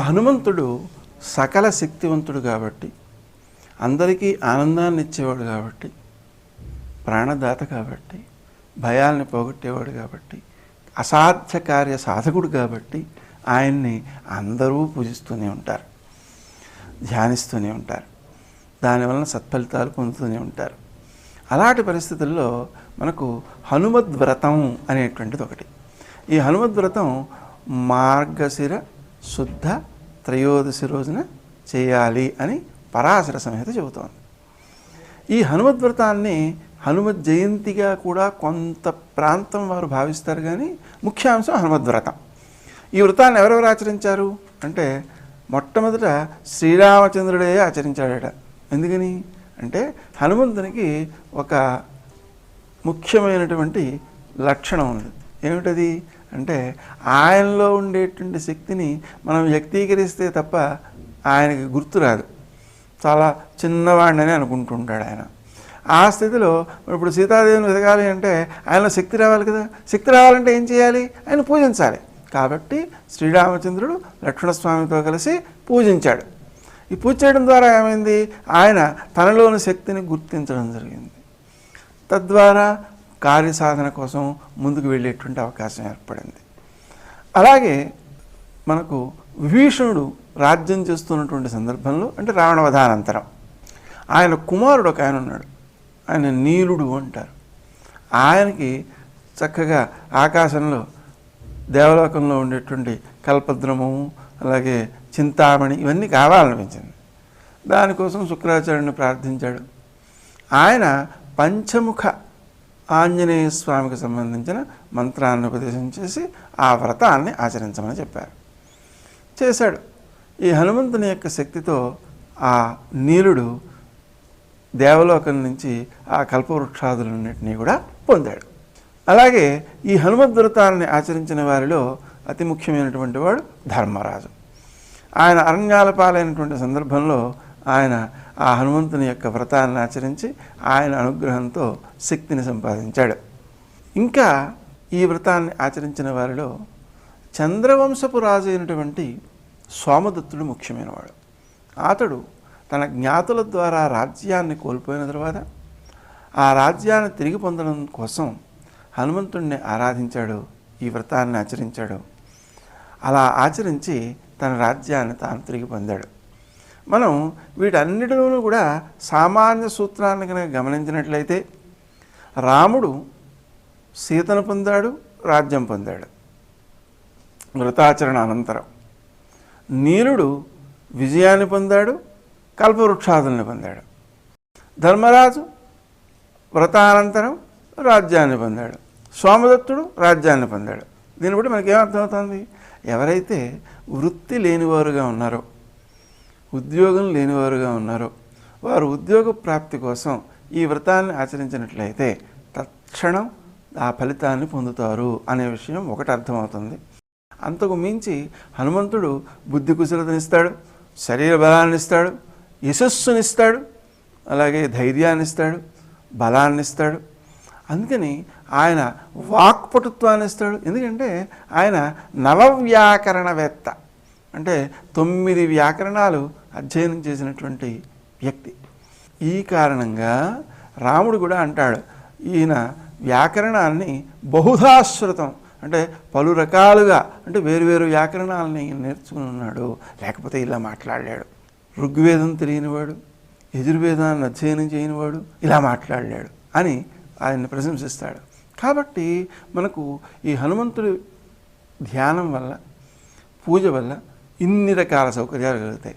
హనుమంతుడు సకల శక్తివంతుడు కాబట్టి అందరికీ ఆనందాన్ని ఇచ్చేవాడు కాబట్టి ప్రాణదాత కాబట్టి భయాల్ని పోగొట్టేవాడు కాబట్టి అసాధ్య కార్య సాధకుడు కాబట్టి ఆయన్ని అందరూ పూజిస్తూనే ఉంటారు ధ్యానిస్తూనే ఉంటారు. దానివలన సత్ఫలితాలు పొందుతూనే ఉంటారు. అలాంటి పరిస్థితుల్లో మనకు హనుమద్వ్రతం అనేటువంటిది ఒకటి. ఈ హనుమద్వ్రతం మార్గశిర శుద్ధ త్రయోదశి రోజున చేయాలి అని పరాశర సంహిత చెబుతోంది. ఈ హనుమద్వ్రతాన్ని హనుమత్ జయంతిగా కూడా కొంత ప్రాంతం వారు భావిస్తారు కానీ ముఖ్యాంశం హనుమద్వ్రతం ఈ వ్రతాన్ని ఎవరెవరు ఆచరించారు? అంటే మొట్టమొదట శ్రీరామచంద్రుడే ఆచరించాడట. ఎందుకని? అంటే హనుమంతునికి ఒక ముఖ్యమైనటువంటి లక్షణం ఉంది ఏమిటది? అంటే ఆయనలో ఉండేటువంటి శక్తిని మనం వ్యక్తీకరిస్తే తప్ప ఆయనకి గుర్తురాదు చాలా చిన్నవాడిని అనుకుంటుంటాడు ఆయన. ఆ స్థితిలో ఇప్పుడు సీతాదేవిని వెతకాలి అంటే ఆయనలో శక్తి రావాలి కదా? శక్తి రావాలంటే ఏం చేయాలి? ఆయన పూజించాలి. కాబట్టి శ్రీరామచంద్రుడు లక్ష్మణస్వామితో కలిసి పూజించాడు. ఈ పూజ చేయడం ద్వారా ఏమైంది? ఆయన తనలోని శక్తిని గుర్తించడం జరిగింది. తద్వారా కార్యసాధన కోసం ముందుకు వెళ్ళేటువంటి అవకాశం ఏర్పడింది. అలాగే మనకు విభీషణుడు రాజ్యం చేస్తున్నటువంటి సందర్భంలో అంటే రావణవధానంతరం. ఆయన కుమారుడు ఒక ఆయన ఉన్నాడు. ఆయన నీలుడు అంటారు. ఆయనకి చక్కగా ఆకాశంలో దేవలోకంలో ఉండేటువంటి కల్పద్రమము అలాగే చింతామణి ఇవన్నీ కావాలనిపించింది. దానికోసం శుక్రాచార్యుని ప్రార్థించాడు. ఆయన పంచముఖ ఆంజనేయ స్వామికి సంబంధించిన మంత్రాన్ని ఉపదేశం చేసి ఆ వ్రతాన్ని ఆచరించమని చెప్పారు. చేశాడు. ఈ హనుమంతుని యొక్క శక్తితో ఆ నీలుడు దేవలోకం నుంచి ఆ కల్పవృక్షాదులన్నింటినీ కూడా పొందాడు. అలాగే ఈ హనుమద్ వ్రతాన్ని ఆచరించిన వారిలో అతి ముఖ్యమైనటువంటి వాడు ధర్మరాజు. ఆయన అరణ్యాల పాలైనటువంటి సందర్భంలో ఆయన ఆ హనుమంతుని యొక్క వ్రతాన్ని ఆచరించి ఆయన అనుగ్రహంతో శక్తిని సంపాదించాడు. ఇంకా ఈ వ్రతాన్ని ఆచరించిన వారిలో చంద్రవంశపు రాజు అయినటువంటి సోమదత్తుడు ముఖ్యమైనవాడు. అతడు తన జ్ఞాతుల ద్వారా రాజ్యాన్ని కోల్పోయిన తర్వాత ఆ రాజ్యాన్ని తిరిగి పొందడం కోసం హనుమంతుణ్ణి ఆరాధించాడు ఈ వ్రతాన్ని ఆచరించాడు. అలా ఆచరించి తన రాజ్యాన్ని తాను తిరిగి పొందాడు. మనం వీటన్నిటిలోనూ కూడా సామాన్య సూత్రాన్ని కనుక గమనించినట్లయితే రాముడు సీతను పొందాడు రాజ్యం పొందాడు. వ్రతాచరణ అనంతరం. నీలుడు విజయాన్ని పొందాడు కల్పవృక్షాదుల్ని పొందాడు. ధర్మరాజు వ్రతానంతరం రాజ్యాన్ని పొందాడు. సోమదత్తుడు రాజ్యాన్ని పొందాడు. దీన్ని బట్టి మనకేమర్థమవుతుంది? ఎవరైతే వృత్తి లేనివారుగా ఉన్నారో ఉద్యోగం లేనివారుగా ఉన్నారో. వారు ఉద్యోగ ప్రాప్తి కోసం ఈ వ్రతాన్ని ఆచరించినట్లయితే తక్షణం ఆ ఫలితాన్ని పొందుతారు అనే విషయం ఒకటి అర్థమవుతుంది. అంతకు మించి హనుమంతుడు బుద్ధి కుశలతనిస్తాడు శరీర బలాన్ని ఇస్తాడు యశస్సునిస్తాడు అలాగే ధైర్యాన్ని ఇస్తాడు బలాన్ని ఇస్తాడు అందుకని ఆయన వాక్పటుత్వాన్ని ఇస్తాడు ఎందుకంటే ఆయన నవవ్యాకరణవేత్త. అంటే తొమ్మిది వ్యాకరణాలు అధ్యయనం చేసినటువంటి వ్యక్తి. ఈ కారణంగా రాముడు కూడా అంటాడు ఈయన వ్యాకరణాన్ని బహుధాశ్రుతం అంటే పలు రకాలుగా అంటే వేరువేరు వ్యాకరణాలని నేర్చుకుని ఉన్నాడు. లేకపోతే ఇలా మాట్లాడాడు ఋగ్వేదం తెలియనివాడు యజుర్వేదాన్ని అధ్యయనం చేయనివాడు ఇలా మాట్లాడాడు అని ఆయన్ని ప్రశంసిస్తాడు. కాబట్టి మనకు ఈ హనుమంతుడి ధ్యానం వల్ల పూజ వల్ల ಇನ್ನಿರ ಕಾಲ ಸೌಕರ್ಯಗಳಿರುತ್ತೆ